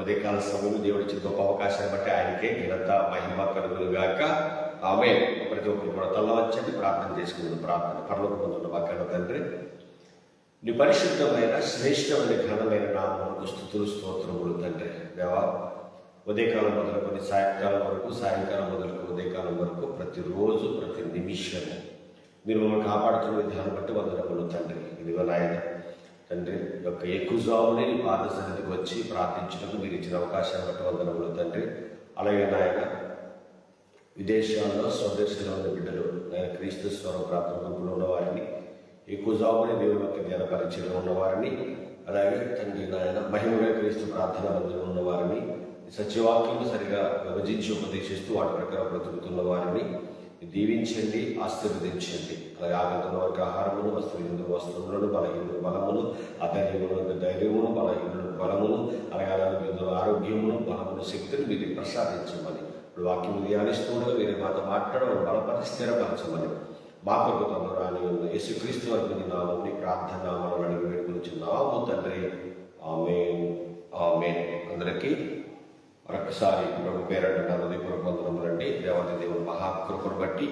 ఉదయకాల సమయంలో దేవుడి ఇచ్చిన గొప్ప అవకాశాన్ని బట్టి ఆయనకే ఘనత మహిమ కలుగులు గాక. ఆమె ప్రతి ఒక్కరు కూడా తల్ల వచ్చండి ప్రార్థన చేసుకుంది ప్రార్థన పర్లోక పొందున్న వాక్యాల తండ్రి. నీ పరిశుద్ధమైన శ్రేష్టమైన ఘనమైన నామములకు స్థుతులు స్తోత్రములు తండ్రి. దేవా ఉదయకాలం మొదలుకొని సాయంకాలం వరకు సాయంకాలం మొదలుకొని ఉదయకాలం వరకు ప్రతిరోజు ప్రతి నిమిషము మీరు మమ్మల్ని కాపాడుతున్న విధానం బట్టి వందరములు తండ్రి. ఇదిగో నాయన తండ్రి యొక్క ఎక్కువని నీ పాద సన్నిధికి వచ్చి ప్రార్థించడం మీరు ఇచ్చిన అవకాశాన్ని బట్టి వందనములు తండ్రి. అలాగే నాయన విదేశాల్లో స్వదేశంలో ఉన్న బిడ్డలు నేను క్రీస్తు స్వరం ప్రార్థన గుంపులో ఉన్నవారిని ఎక్కువ జాబుని దేవుని యొక్క ధ్యాన పరిచయంలో ఉన్నవారిని అలాగే తండ్రి నాయన మహిమగా క్రీస్తు ప్రార్థన మందిలో ఉన్నవారిని సత్యవాక్యం సరిగా విభజించి ఉపదేశిస్తూ వాటి ప్రకారం బ్రతుకుతున్న వారిని దీవించండి ఆశీర్వదించండి. అలాగే ఆగతున్న వారికి ఆహారమును వస్త్రహీనులు వస్త్రములను బలహీనులు బలమును అధైర్యమును ధైర్యమును బలహీనులు బలమును అలాగే ఆరోగ్యులు ఆరోగ్యమును బలమును శక్తిని మీరు ప్రసాదించమని. ఇప్పుడు వాక్యం ధ్యానిస్తుండగా మీరు మాతో మాట్లాడడం బలపరి స్థిరపరచమని. మా కొరకు రాని ఉన్న యేసుక్రీస్తు వరకు నామం నీ ప్రార్థన నామాలను అడిగి వేడుకొనిచున్నాము తండ్రి. ఆమె ఆమె అందరికీ మరొకసారి ప్రభు పేరట నా హృదయపూర్వక వందనములండి దేవత దేవుని మహాకృపను బట్టి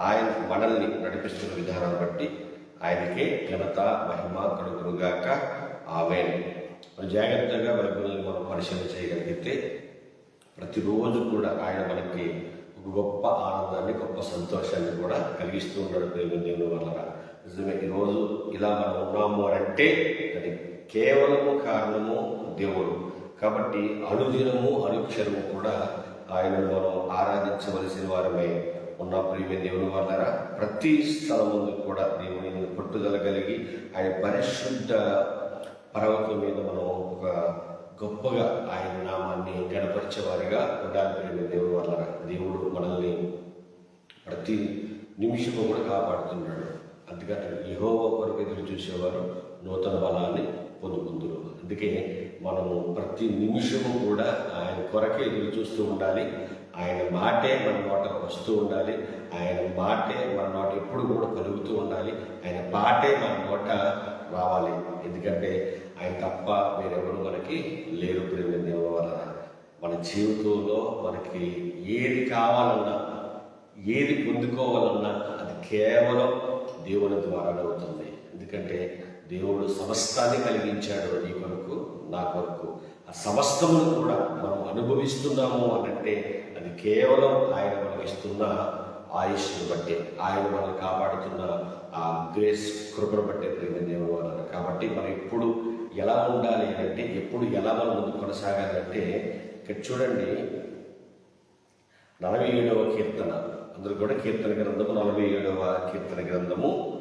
ఆయన మనల్ని నడిపిస్తున్న విధానాన్ని బట్టి ఆయనకే ఘనత మహిమ కలుగురుగాక ఆమె మరి జాగ్రత్తగా బైబిల్ని మనం పరిశీలన చేయగలిగితే ప్రతిరోజు కూడా ఆయన మనకి ఒక గొప్ప ఆనందాన్ని గొప్ప సంతోషాన్ని కూడా కలిగిస్తూ ఉన్నాడు ప్రేమ దేవుని వల్ల నిజమే ఈరోజు ఇలా మనం ఉన్నాము అంటే అది కేవలము కారణము దేవుడు. కాబట్టి అనుదినము అనుక్షరము కూడా ఆయనను మనం ఆరాధించవలసిన వారమే. ఉన్న ప్రియమైన దేవుని వల్ల ప్రతి స్థలం కూడా దేవుని పట్టుదల కలిగి ఆయన పరిశుద్ధ పర్వతం మీద మనం ఒక గొప్పగా ఆయన నామాన్ని గణపరిచేవారిగా ఉండాలి ప్రేమ దేవుని వల్ల దేవుడు మనల్ని ప్రతి నిమిషము కూడా కాపాడుతున్నాడు. అందుకని యహోవ కొరకు ఎదురు చూసేవారు నూతన బలాన్ని పొందుకుందరు. అందుకే మనము ప్రతి నిమిషము కూడా ఆయన కొరకే ఎదురు చూస్తూ ఉండాలి. ఆయన మాటే మన నోట వస్తూ ఉండాలి. ఆయన మాటే మన నోట ఎప్పుడు కూడా కలుగుతూ ఉండాలి. ఆయన మాటే మన నోట రావాలి. ఎందుకంటే ఆయన తప్ప వేరెవరు మనకి లేరు ప్రేమ వలన. మన జీవితంలో మనకి ఏది కావాలన్నా ఏది పొందుకోవాలన్నా అది కేవలం దేవుని ద్వారానే అవుతుంది. ఎందుకంటే దేవుడు సమస్తాన్ని కలిగించాడు నీ కొరకు నా కొరకు. ఆ సమస్తమును కూడా మనం అనుభవిస్తున్నాము అనంటే అది కేవలం ఆయన మనకి ఇస్తున్న ఆయుష్ను బట్టి. ఆయన మనల్ని కాపాడుతున్న ఆ గ్రేస్ కృపను బట్టే ప్రేమ కాబట్టి మనం ఎప్పుడు ఎలా ఉండాలి అంటే ఎప్పుడు ఎలా మనం ముందు కొనసాగాలి అంటే ఇక్కడ చూడండి నలభై ఏడవ కీర్తన. అందరూ కూడా కీర్తన గ్రంథము నలభై ఏడవ కీర్తన గ్రంథము.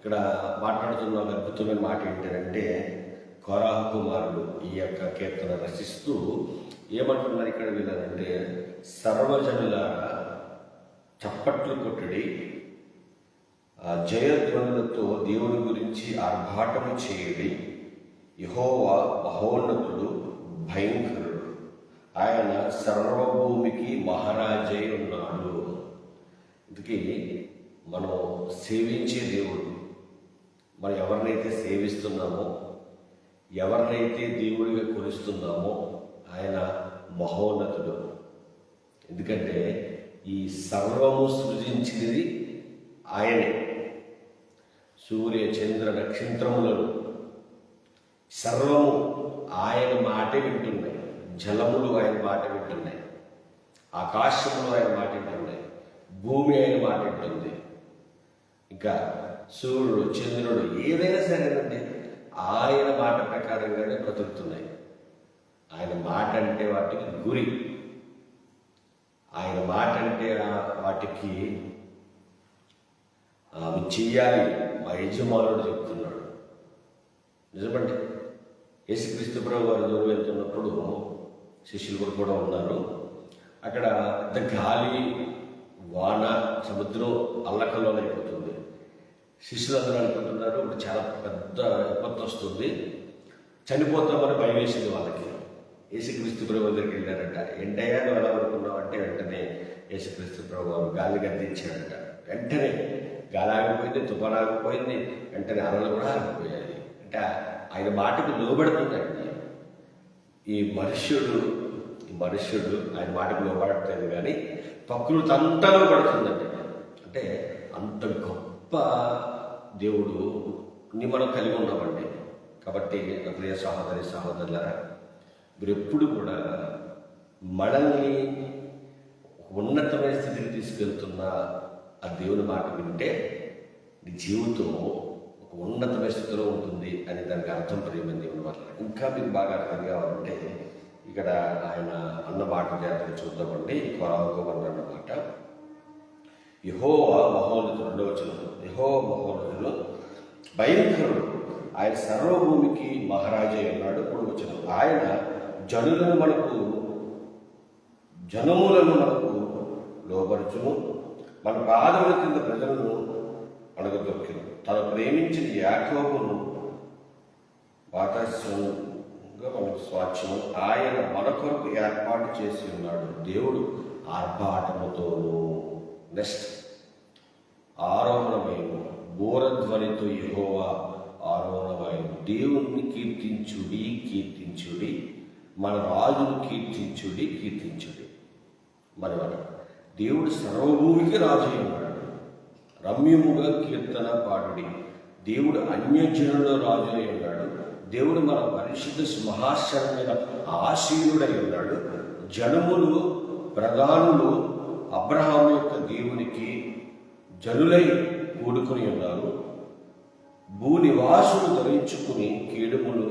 ఇక్కడ మాట్లాడుతున్న ఒక అద్భుతమైన మాట ఏంటంటే కోరాహ కుమారుడు ఈ యొక్క కీర్తన రచిస్తూ ఏమంటున్నారు ఇక్కడ వీళ్ళనంటే సర్వజనులారా చప్పట్లు కొట్టుడి జయధ్వనులతో దేవుని గురించి ఆర్భాటము చేయడి యహోవా మహోన్నతుడు భయంకరుడు. ఆయన సర్వభూమికి మహారాజై ఉన్నాడు. ఇందుకే మనం సేవించే దేవుడు మనం ఎవరినైతే సేవిస్తున్నామో ఎవరినైతే దేవుడిగా కొలుస్తున్నామో ఆయన మహోన్నతుడు. ఎందుకంటే ఈ సర్వము సృజించినది ఆయనే. సూర్య చంద్ర నక్షత్రములను సర్వము ఆయన మాట వింటున్నాయి. జలములు ఆయన మాట వింటున్నాయి. ఆకాశములు ఆయన మాట వింటున్నాయి. భూమి ఆయన మాట వింటుంది. ఇంకా సూర్యుడు చంద్రుడు ఏదైనా సరేనండి ఆయన మాట ప్రకారంగానే బ్రతుకుతున్నాయి. ఆయన మాట అంటే వాటికి గురి. ఆయన మాట అంటే వాటికి అవి చెయ్యాలి. మా యజమానుడు చెప్తున్నాడు. నిజమండి. యేసుక్రీస్తు ప్రభు వారు దూరం వెళ్తున్నప్పుడు శిష్యులు కూడా కూడా ఉన్నారు. అక్కడ పెద్ద గాలి వాన సముద్రం అల్లకల్లో అయిపోతుంది శిష్యులందరూ అనుకుంటున్నారు. ఇప్పుడు చాలా పెద్ద విపత్తు వస్తుంది. చనిపోతామని భయం వేసింది వాళ్ళకి. యేసుక్రీస్తు ప్రభు దగ్గరికి వెళ్ళారంట. ఏంటయ్యా నువ్వు ఎలా అనుకున్నావు అంటే వెంటనే యేసుక్రీస్తు ప్రభు గాలి గద్దించాడట. వెంటనే గాలి ఆగిపోయింది తుఫాన్ ఆగిపోయింది వెంటనే అలలు కూడా ఆగిపోయాయి. అంటే ఆయన మాటకు లోబడుతుందండి. ఈ మనుష్యుడు ఈ మనుష్యుడు ఆయన మాటకు లోబడట్లేదు కానీ ప్రకృతి అంతా లోబడుతుందండి. అంటే అంత గొప్ప దేవుడు ని మనం కలిగి ఉన్నామండి కాబట్టి నా ప్రియ సహోదరి సహోదరులారా మీరు ఎప్పుడు కూడా మనల్ని ఉన్నతమైన స్థితికి తీసుకెళ్తున్న ఆ దేవుని మాట వింటే నీ జీవితం ఒక ఉన్నతమైన స్థితిలో ఉంటుంది అని దానికి అర్థం ప్రేమ దేవుని వల్ల ఇంకా మీకు బాగా అర్థం కావాలంటే ఇక్కడ ఆయన అన్న మాట జాతర చూద్దామండి. కొరవకు అన్న మాట యహోవా మహోన్నతుడు రెండవ వచనం భయంకరుడు. ఆయన సర్వభూమికి మహారాజే ఉన్నాడు. ఇప్పుడు వచ్చిన ఆయన జనులను మనకు జనములను మనకు లోపరచును మన పాదముల కింద ప్రజలను మనకు దొరికిను తను ప్రేమించిన యాకోబును వాతాశ్రంగా మనకు స్వాచ్యం ఆయన మన కొరకు ఏర్పాటు చేసి ఉన్నాడు. దేవుడు ఆర్భాటముతోనూ. నెక్స్ట్. ఆరోహణమైన బోరధ్వనితో యహోవా ఆరోహణమైన దేవుణ్ణి కీర్తించుడి కీర్తించుడి మన రాజును కీర్తించుడి కీర్తించుడి. మరి మన దేవుడు సర్వభూమికి రాజు అయి ఉన్నాడు. రమ్యముగా కీర్తన పాడుడి. దేవుడు అన్యజనుల రాజు అయి ఉన్నాడు. దేవుడు మన పరిశుద్ధ మహాశరమైన ఆశీనుడై ఉన్నాడు. జనములు ప్రధానులు అబ్రహాం యొక్క దేవునికి జనులై కూడుకుని ఉన్నారు. భూనివాసులు ధరించుకుని కీడుములు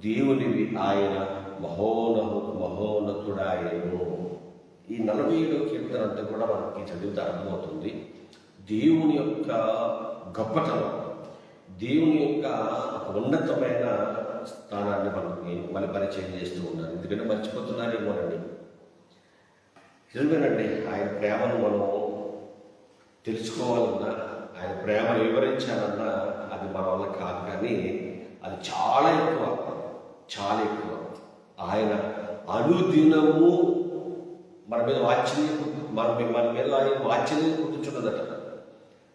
దేవునివి ఆయన మహోనహు మహోన్నతుడాయను. ఈ నలభై ఏడో కీర్తన అంతా కూడా మనకి చదివితే అర్థమవుతుంది. దేవుని యొక్క గొప్పతనం దేవుని యొక్క ఉన్నతమైన స్థానాన్ని మనకి మళ్ళీ పరిచయం చేస్తూ ఉన్నారు. ఎందుకంటే మర్చిపోతున్నారేమోనండి. నిజమేనండి ఆయన ప్రేమను మనం తెలుసుకోవాలన్నా ఆయన ప్రేమ వివరించాలన్నా అది మన వల్ల కాదు కానీ అది చాలా ఎక్కువ. చాలా ఎక్కువ. ఆయన అనుదినము మన మీద వాత్సల్యం మన మన మీద ఆయన వాత్సల్యం గుర్తుంచున్నదట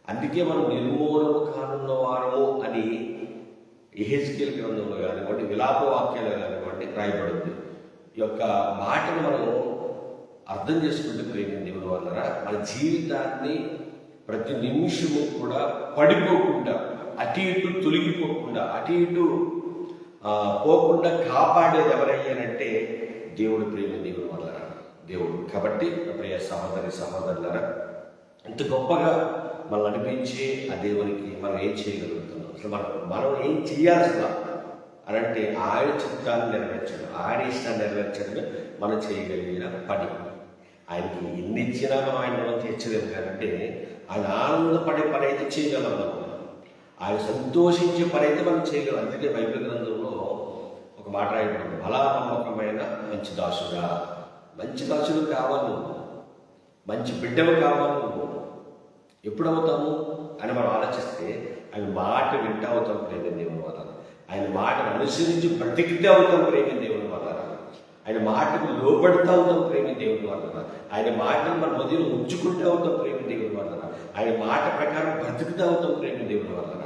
అందుకే మనం నిర్మూలము కానున్న వారము అని ఎహెచ్కేల్ గ్రంథంలో కానివ్వండి విలాప వాక్యాలు కానివ్వండి రాయబడింది. ఈ యొక్క మాటను మనం అర్థం చేసుకుంటే ప్రేమ దేవుని వల్ల మన జీవితాన్ని ప్రతి నిమిషము కూడా పడిపోకుండా అటు ఇటు తొలగిపోకుండా అటు ఇటు పోకుండా కాపాడేది ఎవరయ్యానంటే దేవుడు ప్రేమ దేవుడు వల్ల దేవుడు. కాబట్టి ప్రియ సహోదరి సహోదరులరా ఇంత గొప్పగా మనం అనిపించి ఆ దేవునికి మనం ఏం చేయగలుగుతున్నాం? అసలు మనం మనం ఏం చేయాల్సిన అని అంటే ఆయన చిత్తాన్ని నెరవేర్చడం ఆయన ఇష్టాన్ని నెరవేర్చడమే మనం చేయగలిగిన పని. ఆయనకి ఎన్ని ఇచ్చినా మనం ఆయన మనం తీర్చలేము కాబట్టి ఆయన ఆనందపడే పని అయితే చేయగలం మనం. ఆయన సంతోషించే పని అయితే మనం చేయగలం. అందుకే బైబిల్ గ్రంథంలో ఒక మాట రాయబడింది. బలా నమ్మకమైన మంచి దాసుడా. మంచి దాసుడు కావాలి నువ్వు. మంచి బిడ్డలు కావాలి నువ్వు. ఎప్పుడు అవుతాము అని మనం ఆలోచిస్తే ఆయన మాట వింటా అవుతాం ప్రేమ దేవుని వల్ల ఆయన మాటను అనుసరించి బ్రతికితే అవుతాం ప్రేమ దేవుని వల్ల ఆయన మాటకు లోబడతా అవుతాం ప్రేమ దేవుని వల్ల ఆయన మాటను మన ఉదయం ఉంచుకుంటూ అవుతాం ప్రేమ దేవుని వల్ల ఆయన మాట ప్రకారం బ్రతుకుతా అవుతాం ప్రేమ దేవుని వల్ల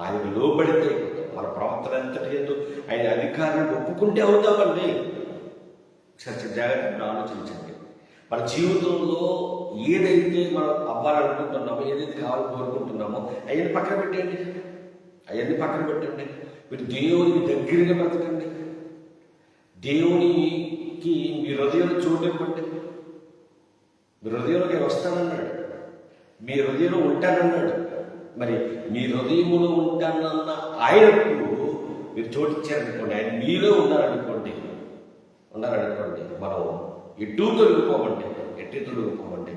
ఆయనకు లోబడితే మన ప్రవర్తన ఎంతటి ఎందు ఆయన అధికారాన్ని ఒప్పుకుంటే అవుతామండి. చర్చ జాగ్రత్తగా ఆలోచించండి. మన జీవితంలో ఏదైతే మనం అవ్వాలనుకుంటున్నామో ఏదైతే కావాలని కోరుకుంటున్నామో అవన్నీ పక్కన పెట్టండి అవన్నీ పక్కన పెట్టండి. మీరు దేవునికి దగ్గరగా బ్రతకండి. దేవునికి మీ హృదయంలో చోటు మీ హృదయంలోకి వస్తానన్నాడు? మీ హృదయంలో ఉంటానన్నాడు. మరి మీ హృదయంలో ఉంటానన్న ఆయనకు మీరు చోటిచ్చారనుకోండి ఆయన మీలో ఉన్నారనుకోండి ఉన్నారనుకోండి మనం ఎటు తొలగిపోమండి ఎట్టి తొలగిపోమండి.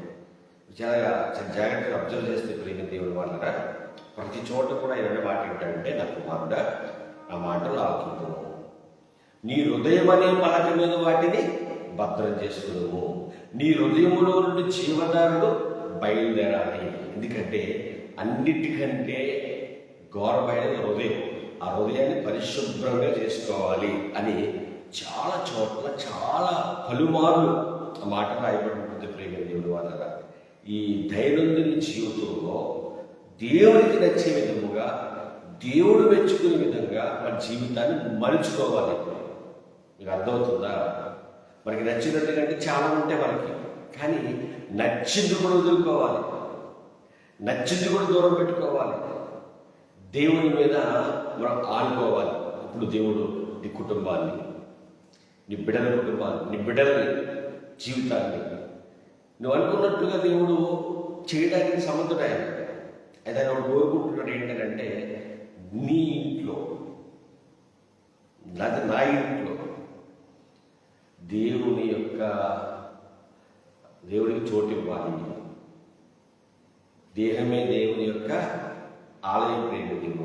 చాలా చాలా జాగ్రత్తగా అబ్జర్వ్ చేస్తే ప్రేమ దేవుడు వాళ్ళరా ప్రతి చోట కూడా ఆయన మాట ఏంటంటే నా కుమారుడ ఆ మాటలు ఆలోచించము నీ హృదయం అనే పలక మీద వాటిని భద్రం చేసుకున్నాము నీ హృదయంలో నుండి జీవదారులు బయలుదేరాలి. ఎందుకంటే అన్నిటికంటే ఘోరమైన హృదయం. ఆ హృదయాన్ని పరిశుభ్రంగా చేసుకోవాలి అని చాలా చోట్ల చాలా పలుమార్లు మాట రాయబడి ఉంటుంది ప్రేమ దేవుడు వాళ్ళ ఈ దైనందిన జీవితంలో దేవునికి నచ్చే విధముగా దేవుడు మెచ్చుకునే విధంగా మన జీవితాన్ని మలుచుకోవాలి. మీకు అర్థమవుతుందా? మనకి నచ్చినట్టు కంటే చాలా ఉంటాయి మనకి. కానీ నచ్చింది కూడా వదులుకోవాలి. నచ్చింది కూడా దూరం పెట్టుకోవాలి. దేవుని మీద మనం ఆనుకోవాలి. అప్పుడు దేవుడు నీ కుటుంబాన్ని నీ బిడ్డల కుటుంబాన్ని నీ బిడ్డలని జీవితాన్ని నువ్వు అనుకున్నట్టుగా దేవుడు చేయడానికి సమర్థుడు ఆయన అయితే ఆయన కోరుకుంటున్నాడు ఏంటంటే నీ ఇంట్లో నాది నా ఇంట్లో దేవుని యొక్క దేవుడికి చోటు ఇవ్వాలి. దేహమే దేవుని యొక్క ఆలయం ప్రేమ దేవుడు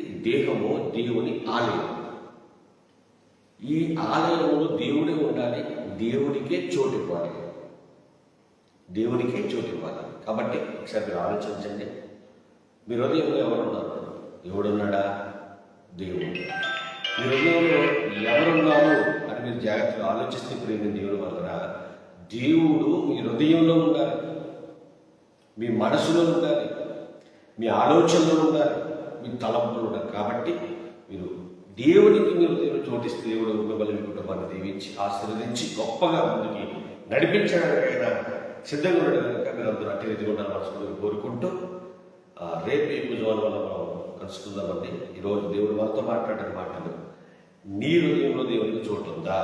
దేహము దేవుని ఆలయం. ఈ ఆలయంలో దేవుడే ఉండాలి దేవుడికే చోటు ఇవ్వాలి. దేవునికే చోటు ఇవ్వాలి. కాబట్టి ఒకసారి మీరు ఆలోచించండి. మీ హృదయంలో ఎవరున్నారు? దేవుడున్నాడా? దేవుడు. మీ హృదయంలో ఎవరున్నారు? మీరు జాగ్రత్తగా ఆలోచిస్తే ప్రేమ దేవుడు వలన దేవుడు మీ హృదయంలో ఉండాలి. మీ మనసులో ఉండాలి. మీ ఆలోచనలో ఉండాలి. మీ తలంపులో ఉండాలి. కాబట్టి మీరు దేవునికి మీరు దేవుడు చోటిస్తే దేవుడు మిమ్మల్ని కుటుంబాన్ని దీవించి ఆశీర్వదించి గొప్పగా ముందుకి నడిపించడానికైనా సిద్ధంగా ఉండడం మీరు అందరూ అట్టి రీతిగా ఉండాలని మనసులో కోరుకుంటూ రేపు ఈ భుజవాల వల్ల మనం కలుసుకుందామండి. ఈరోజు దేవుడు మనతో మాట్లాడిన మాటలు నీ హృదయంలో దేవునికి చోటు ఉందా?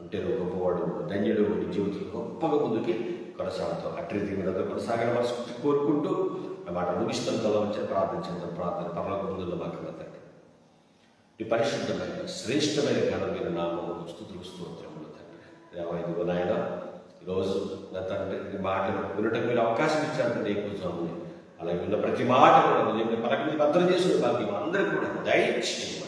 అంటే నువ్వు గొప్పవాడు ధన్యుడు నీ జీవితంలో గొప్పగా ముందుకి కొనసాగుతావు. అట్టి రీతి మీద కొనసాగిన మనసు కోరుకుంటూ ఆ మాట ముగిస్తున్న తల ప్రార్థించేద్దాం ప్రార్థన పర్వక ముందులో మాకు తండ్రి ఈ పరిశుద్ధమైన శ్రేష్టమైన ఘనం మీరు నామము స్థుతులు స్తోత్రములు తండ్రి దేవా ఇదిగో నాయన ఈరోజు నా తండ్రి మాటలు వినటం మీరు అవకాశం ఇచ్చారు తండ్రి కూర్చోండి అలాగే ఉన్న ప్రతి మాట కూడా నిజంగా పలక భద్రం చేసిన భాగ్యం అందరికీ కూడా దయచేయమని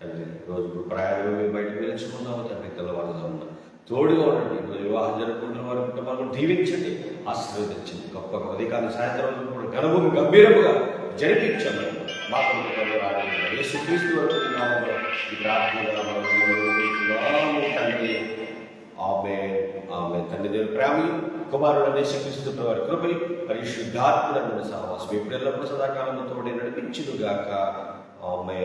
తండ్రి రోజు ప్రయాణం మేము బయటకు నిలుచుకున్నాము తండ్రి తెల్లవారుగా ఉన్నాం తోడుగా ఉండండి. ఈరోజు వివాహం జరుపుకుంటున్న వారి కుటుంబాలను దీవించండి ఆశీర్వదించండి. గొప్ప ఉదయకాలం సాయంత్రం కూడా ఘనభూమి గంభీరముగా జరిపించండి మా కుటుంబంలో రాని యేసుక్రీస్తు వరకు ఈ ప్రార్థన తండ్రి ఆమె ఆమె తండ్రి దేవుని ప్రేమలు కుమారుడు యేసుక్రీస్తు వారి కృపలు పరిశుద్ధాత్మలను సహవాసం ఎప్పుడెల్లప్పుడు సదాకాలంతో నడిపించుగాక ఆమె